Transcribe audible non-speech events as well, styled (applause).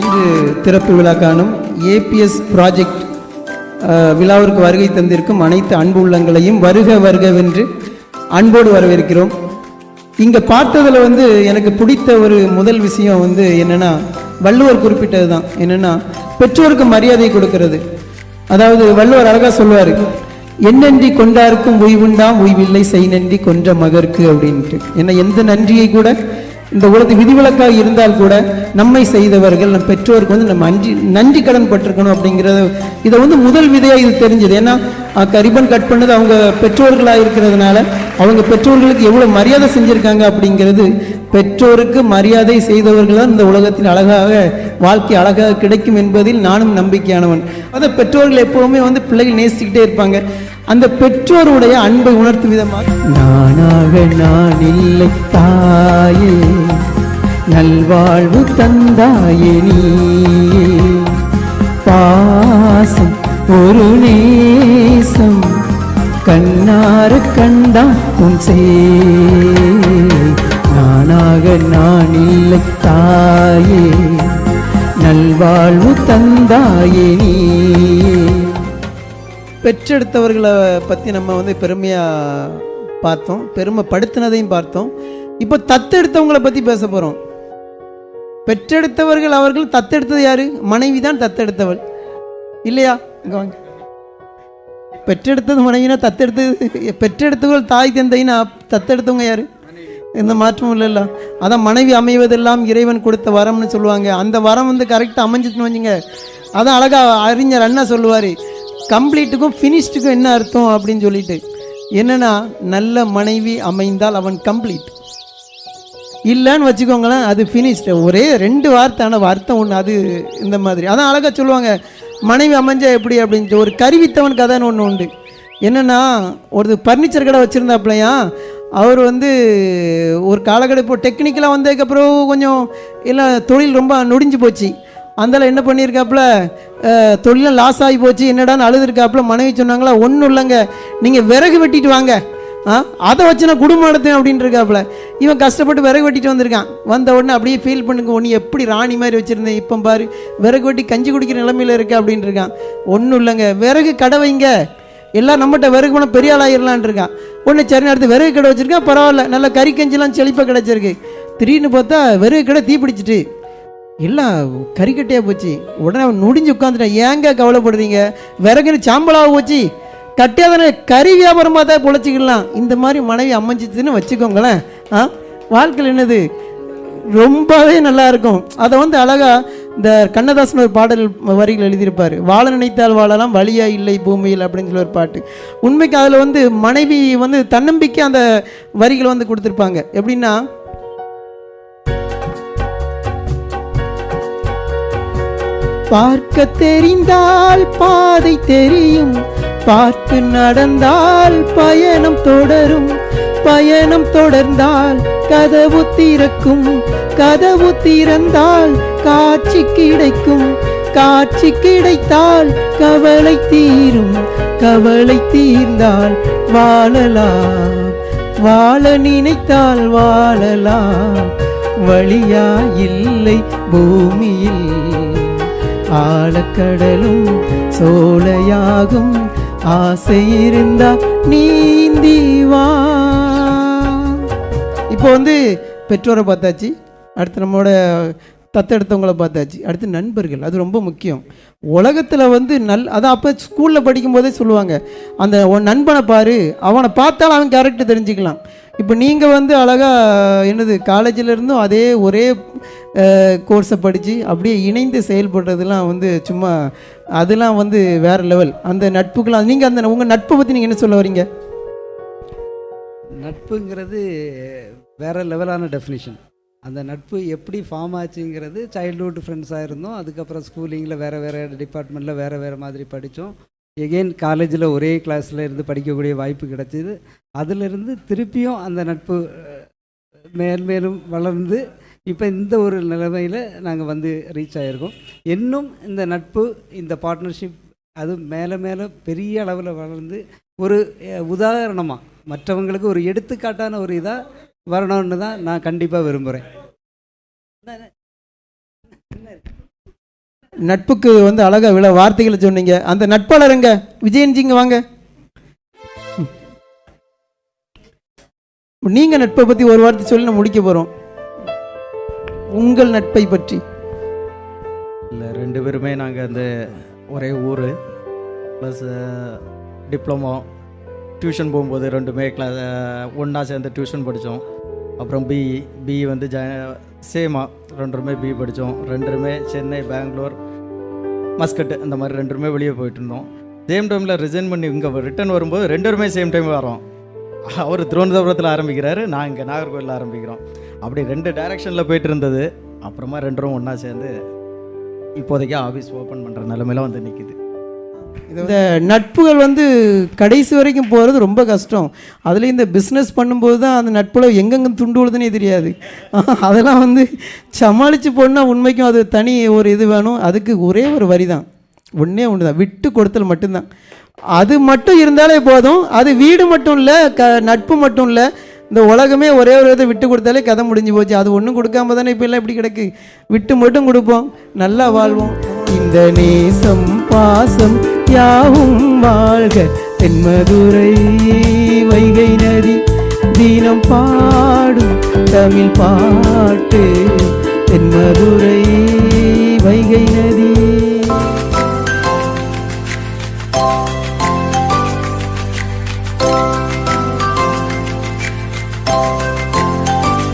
இன்று திறப்பு விழா காணும் ஏபிஎஸ் ப்ராஜெக்ட் விழாவிற்கு வருகை தந்திருக்கும் அனைத்து அன்பு உள்ளங்களையும் வருக வருகவென்று அன்போடு வரவேற்கிறோம். இங்கே பார்த்ததில் வந்து எனக்கு பிடித்த ஒரு முதல் விஷயம் வந்து என்னென்னா வள்ளுவர் குறிப்பிட்டது தான் என்னென்னா பெற்றோருக்கு மரியாதை கொடுக்கறது. அதாவது வள்ளுவர் அழகாக சொல்லுவார் என்னன்றி கொண்டாருக்கும் உய்வுண்டாம் உய்வில்லை செய் நன்றி கொன்ற மகர்க்கு அப்படின்ட்டு. ஏன்னா எந்த நன்றியை கூட இந்த உலகத்து விதிவிலக்காக இருந்தால் கூட நம்மை செய்தவர்கள் நம் பெற்றோருக்கு வந்து நம்ம அன்றி நன்றி கடன் பட்டிருக்கணும் அப்படிங்கிறத இதை வந்து முதல் விதையாக இது தெரிஞ்சது. ஏன்னா கரிபன் ரிப்பன் கட் பண்ணது அவங்க பெற்றோர்களாக இருக்கிறதுனால அவங்க பெற்றோர்களுக்கு எவ்வளோ மரியாதை செஞ்சுருக்காங்க அப்படிங்கிறது பெற்றோருக்கு மரியாதை செய்தவர்கள் தான் இந்த உலகத்தில் அழகாக வாழ்க்கை அழகாக கிடைக்கும் என்பதில் நானும் நம்பிக்கையானவன். அதை பெற்றோர்கள் எப்பவுமே வந்து பிள்ளைகள் நேசிக்கிட்டே இருப்பாங்க. அந்த பெற்றோருடைய அன்பை உணர்த்தும் விதமாக. நானாக நான் இல்லை தாயே. நல்வாழ்வு தந்தாயே நீ பாசம் ஒரு நேசம். கண்ணாறு கண்டா உன் சே நானாக நான் இல்லை தாயே. நல்வாழ்வு தந்தாயே நீ பெற்றெடுத்தவர்களை பற்றி நம்ம வந்து பெருமையாக பார்த்தோம். பெருமைப்படுத்தினதையும் பார்த்தோம். இப்போ தத்தெடுத்தவங்களை பற்றி பேச போகிறோம் பெற்றெடுத்தவர்கள் அவர்கள் தத்தெடுத்தது யார்? மனைவி தான் தத்தெடுத்தவள். இல்லையா? இங்கே வாங்க. பெற்றெடுத்தது மனைவினா தத்தெடுத்தது பெற்றெடுத்தவர்கள் தாய் தந்தைனா தத்தெடுத்தவங்க யார்? எந்த மாற்றமும் இல்லைல்ல. அதான் மனைவி அமைவதெல்லாம் இறைவன் கொடுத்த வரம்னு சொல்லுவாங்க. அந்த வரம் வந்து கரெக்டாக அமைஞ்சிட்டுன்னு வச்சுங்க. அதான் அழகா அறிஞர் அண்ணா சொல்லுவார். கம்ப்ளீட்டுக்கும் ஃபினிஷ்டுக்கும் என்ன அர்த்தம் அப்படின்னு சொல்லிட்டு. என்னென்னா நல்ல மனைவி அமைந்தால் அவன் கம்ப்ளீட். இல்லைன்னு வச்சுக்கோங்களேன் அது ஃபினிஷ்டு ஒரே ரெண்டு வார்த்தை அர்த்தம் ஒன்று அது இந்த மாதிரி. அதான் அழகாக சொல்லுவாங்க. மனைவி அமைஞ்சா எப்படி அப்படின்ட்டு. ஒரு கருவித்தவன் கதைன்னு ஒன்று உண்டு. என்னென்னா ஒரு ஃபர்னிச்சர் கடை வச்சுருந்தாப்லையா அவர் வந்து ஒரு காலகட்டம் இப்போ டெக்னிக்கலாக வந்ததுக்கப்புறம் கொஞ்சம் எல்லாம் தொழில் ரொம்ப நொடிஞ்சு போச்சு. அந்தால என்ன பண்ணியிருக்காப்புல தொழிலும் லாஸ் ஆகி போச்சு. என்னடான்னு அழுதுருக்காப்புல மனைவி சொன்னாங்களா ஒன்றும் இல்லைங்க. நீங்கள் விறகு வெட்டிட்டு வாங்க. ஆ அதை வச்சு நான் குடும்பம் நடத்தேன் அப்படின்ட்டு இவன் கஷ்டப்பட்டு விறகு வெட்டிட்டு வந்திருக்கான். வந்த உடனே அப்படியே ஃபீல் பண்ணுங்க ஒன்று எப்படி ராணி மாதிரி வச்சுருந்தேன். இப்போ பாரு விறகு வெட்டி கஞ்சி குடிக்கிற நிலமையில இருக்க அப்படின்ட்டு இருக்கான் ஒன்றும் இல்லைங்க. விறகு கடை வைங்க. எல்லாம் நம்மகிட்ட விறகு போனால் பெரிய ஆளாகிடலான் இருக்கான் ஒன்று சரி அடுத்து விறகு கடை வச்சிருக்கேன் பரவாயில்ல. நல்ல கறி கஞ்சிலாம் செழிப்பாக கிடச்சிருக்கு. திடீர்னு பார்த்தா விறகு கடை தீ பிடிச்சிட்டு. எல்லாம் கறிக்கட்டையாக போச்சு. உடனே அவன் நொடிஞ்சு உட்காந்துட்டேன் ஏங்க கவலைப்படுறீங்க? விறகுன்னு சாம்பலாக போச்சு. கட்டியாதானே கறி வியாபாரமாக தான் பொழைச்சிக்கலாம் இந்த மாதிரி மனைவி அமைஞ்சிச்சுன்னு வச்சுக்கோங்களேன். ஆ? வாழ்க்கையில் என்னது? ரொம்பவே நல்லா இருக்கும். அதை வந்து அழகா இந்த கண்ணதாசன் ஒரு பாடல் வரிகள் எழுதியிருப்பார். வாழ நினைத்தால் வாழலாம் வழியா இல்லை பூமியில் அப்படின்னு சொல்லி ஒரு பாட்டு. உண்மைக்கு அதில் வந்து மனைவி வந்து தன்னம்பிக்கை அந்த வரிகளை வந்து கொடுத்துருப்பாங்க. எப்படின்னா பார்க்க தெரிந்தால் பாதை தெரியும் பார்த்து நடந்தால் பயணம் தொடரும் பயணம் தொடர்ந்தால் கதவு திறக்கும் கதவு திறந்தால் காட்சி கிடைக்கும். காட்சி கிடைத்தால் கவலை தீரும். கவலை தீர்ந்தால் வாழலாம். வாழ நினைத்தால் வாழலாம். வழியா இல்லை பூமியில். ஆழக்கடலும் சோலையாகும். ஆசை இருந்தா நீந்தி வா. இப்போ வந்து பெற்றோரை பார்த்தாச்சு. அடுத்து நம்மளோட தத்தெடுத்தவங்கள பார்த்தாச்சு. அடுத்து நண்பர்கள் அது ரொம்ப முக்கியம். உலகத்தில் வந்து நல் அதான் அப்போ ஸ்கூலில் படிக்கும்போதே சொல்லுவாங்க அந்த உன் நண்பனை பாரு அவனை பார்த்தாலும் அவன் கேரக்டர் தெரிஞ்சுக்கலாம். இப்போ நீங்கள் வந்து அழகாக என்னது காலேஜில் இருந்தும் அதே ஒரே கோர்ஸை படித்து அப்படியே இணைந்து செயல்படுறதுலாம் வந்து சும்மா அதெல்லாம் வந்து வேறு லெவல் அந்த நட்புக்கெலாம் நீங்கள் அந்த உங்கள் நட்பை பற்றி நீங்கள் என்ன சொல்ல வரீங்க? நட்புங்கிறது வேற லெவலான டெஃபினிஷன் அந்த நட்பு எப்படி ஃபார்ம் ஆச்சுங்கிறது சைல்ட்ஹுட் ஃப்ரெண்ட்ஸாக இருந்தோம். அதுக்கப்புறம் ஸ்கூலிங்கில் வேறு வேறு டிபார்ட்மெண்ட்டில் வேறு வேறு மாதிரி படித்தோம். எகெயின் காலேஜில் ஒரே கிளாஸில் இருந்து படிக்கக்கூடிய வாய்ப்பு கிடச்சிது. அதிலிருந்து திருப்பியும் அந்த நட்பு மேல்மேலும் மேல் மேலும் வளர்ந்து இப்போ இந்த ஒரு நிலைமையில் நாங்கள் வந்து ரீச் ஆகிருக்கோம் இன்னும் இந்த நட்பு இந்த பார்ட்னர்ஷிப் அது மேலே மேலே பெரிய அளவில் வளர்ந்து ஒரு உதாரணமாக மற்றவங்களுக்கு ஒரு எடுத்துக்காட்டான ஒரு இதாக வரணும்னு தான் நான் கண்டிப்பாக விரும்புகிறேன் நட்புக்கு வந்து அழகா விழ வார்த்தைகளை சொன்னீங்க. அந்த நட்பாளருங்க விஜயன்ஜிங்க வாங்க. ம். நீங்க நட்பை பத்தி ஒரு வார்த்தை சொல்லி நம்ம முடிக்க போறோம். உங்கள் நட்பை பற்றி. இல்லை ரெண்டு பேருமே நாங்கள் அந்த ஒரே ஊர் ப்ளஸ் டிப்ளமோ டியூஷன் போகும்போது ரெண்டுமே கிளாஸ் ஒன்றா சேர்ந்து டியூஷன் படித்தோம். அப்புறம் பிஇ பிஇ வந்து ஜ சேமாக ரெண்டுமே பிஇ படித்தோம். ரெண்டுமே சென்னை பெங்களூர் மஸ்கட்டு இந்த மாதிரி ரெண்டுமே வெளியே போயிட்டு இருந்தோம். சேம் டைமில் ரிசைன் பண்ணி இங்கே ரிட்டர்ன் வரும்போது ரெண்டுமே சேம் டைம் வரோம். அவர் திருவனந்தபுரத்தில் ஆரம்பிக்கிறாரு நான் இங்கே நாகர்கோவிலில் ஆரம்பிக்கிறோம். அப்படி ரெண்டு டைரக்ஷனில் போயிட்டு இருந்தது. அப்புறமா ரெண்டும் ஒன்றா சேர்ந்து இப்போதைக்கு ஆஃபீஸ் ஓப்பன் பண்ணுற நிலமையில வந்து நிற்கிது இந்த நட்புகள் வந்து கடைசி வரைக்கும் போகிறது ரொம்ப கஷ்டம். அதுலேயும் இந்த பிஸ்னஸ் பண்ணும்போது தான் அந்த நட்புல எங்கெங்க துண்டு தெரியாது. (laughs) அதெல்லாம் வந்து சமாளித்து போனால் உண்மைக்கும் அது தனி ஒரு இது வேணும். அதுக்கு ஒரே ஒரு வரி தான் ஒன்றே ஒன்று தான் விட்டு கொடுத்தல் மட்டும்தான். அது மட்டும் இருந்தாலே போதும். அது வீடு மட்டும் இல்லை க நட்பு மட்டும் இல்லை. இந்த உலகமே ஒரே ஒரு இதை விட்டு கொடுத்தாலே கதை முடிஞ்சு போச்சு. அது ஒன்றும் கொடுக்காம தானே இப்போ எல்லாம் இப்படி கிடக்கு. விட்டு மட்டும் கொடுப்போம். நல்லா வாழ்வோம். இந்த நேசம் பாசம் யாவும் வாழ்க. தென்மதுரை வைகை நதி தினம் பாடும் தமிழ் பாட்டு. தென்மதுரை